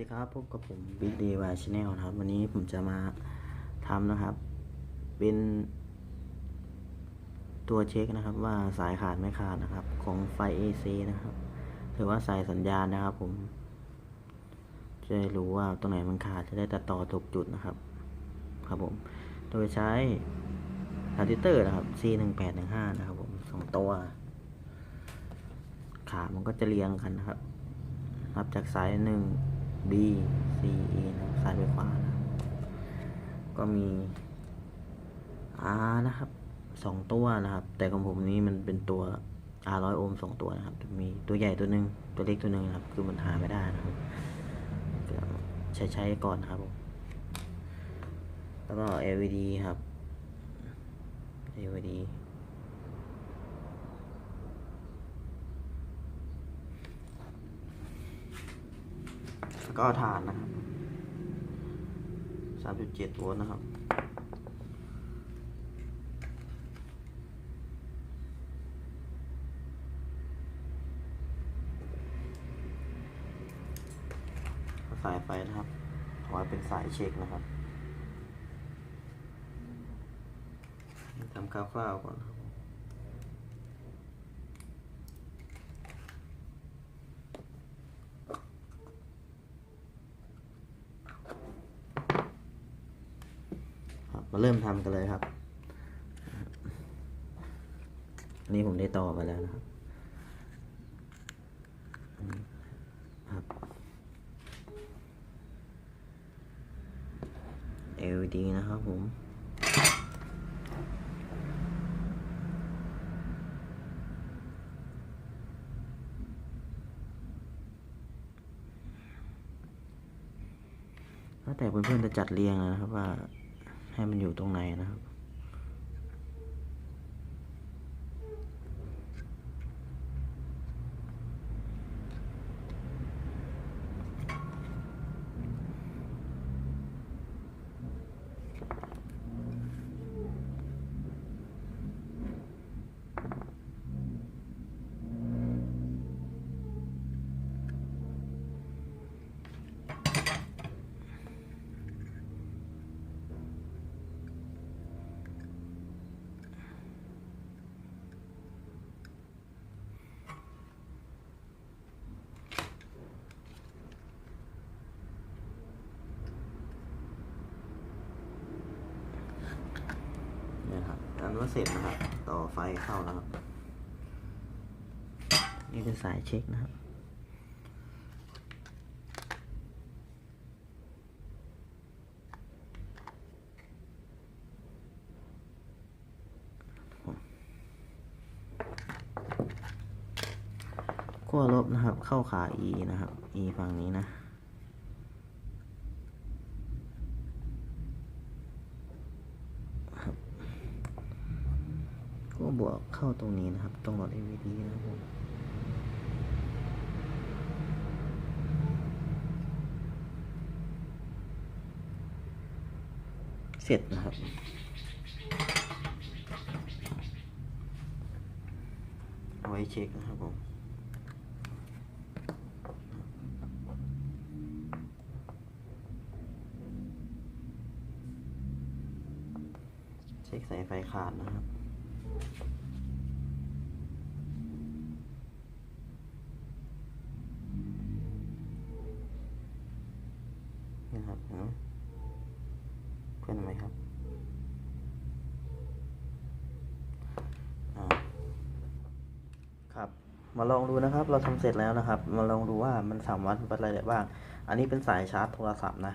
ดีครับพบกับผม Big d y Channel นะครับ วันนี้ผมจะมาทำนะครับ เป็น ตัวเช็คนะครับ ว่าสายขาดไม่ขาดนะครับ ของไฟ AC นะครับ ถือว่าสายสัญญาณนะครับ ผม จะได้รู้ว่าตรงไหนมันขาดจะได้ตัดต่อถูกจุดนะครับ ครับผม โดยใช้ทรานซิเตอร์นะครับ C 1 8 1 5นะครับ ผมสองตัว ขา มันก็จะเรียงกันนะครับนับจากสายหนึ่ง B C E นะซ้ายไปขวานะก็มี R นะครับสองตัวนะครับ แต่ของผมนี้มันเป็นตัว R ร้อยโอห์มสองตัวนะครับ มีตัวใหญ่ตัวหนึ่งตัวเล็กตัวหนึ่งนะครับ คือมันหาไม่ได้นะครับใช้ใช้ก่อนนะครับผมแล้วก็ LED ครับ LED แล้ว ก็ฐานนะครับ3.7โวลต์นะครับ สายไฟนะครับเอาไว้เป็นสายเช็คนะครับทำคร่าวๆก่อนครับ ครับ มาเริ่มทำกันเลยครับนนี้ผมได้ต่อไปแล้วนะครับครับ LED นะครับผมแล้วแต่เพื่อนๆจะจัดเรียงนะครับว่า ให้มันอยู่ตรงไหนนะครับ เนี่ยครับอันว่าเสร็จนะครับ ต่อไฟเข้าแล้วครับ นี่เป็นสายเช็คนะครับขั้วลบนะครับ เข้าขา E นะครับ E ฝั่งนี้นะ ก็บวกเข้าตรงนี้นะครับ ตรงหลอด LED นะครับผมเสร็จนะครับเอาไว้เช็คนะครับผมเช็คสายไฟขาดนะครับ นี่ครับเห็นไหมเพื่อนไหมครับอ่าครับ มาลองดูนะครับ เราทำเสร็จแล้วนะครับ มาลองดูว่ามันสามารถวัดอะไรได้บ้าง อันนี้เป็นสายชาร์จโทรศัพท์นะ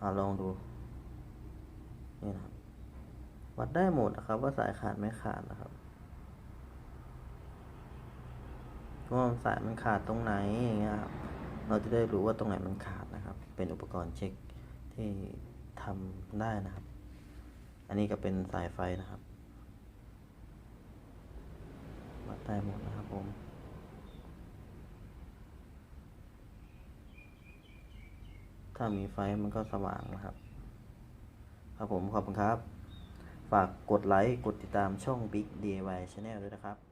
อาลองดูนี่นะครับวัดได้หมดนะครับ ว่าสายขาดไม่ขาดนะครับว่าสายมันขาดตรงไหนอย่างเงี้ยครับ เราจะได้รู้ว่าตรงไหนมันขาดนะครับ เป็นอุปกรณ์เช็คที่ทำได้นะครับ อันนี้ก็เป็นสายไฟนะครับวัดได้หมดนะครับผมถ้ามีไฟมันก็สว่างนะครับ ครับผมขอบคุณครับ ฝากกดไลค์ กดติดตามช่อง Big DIY Channel ด้วยนะครับ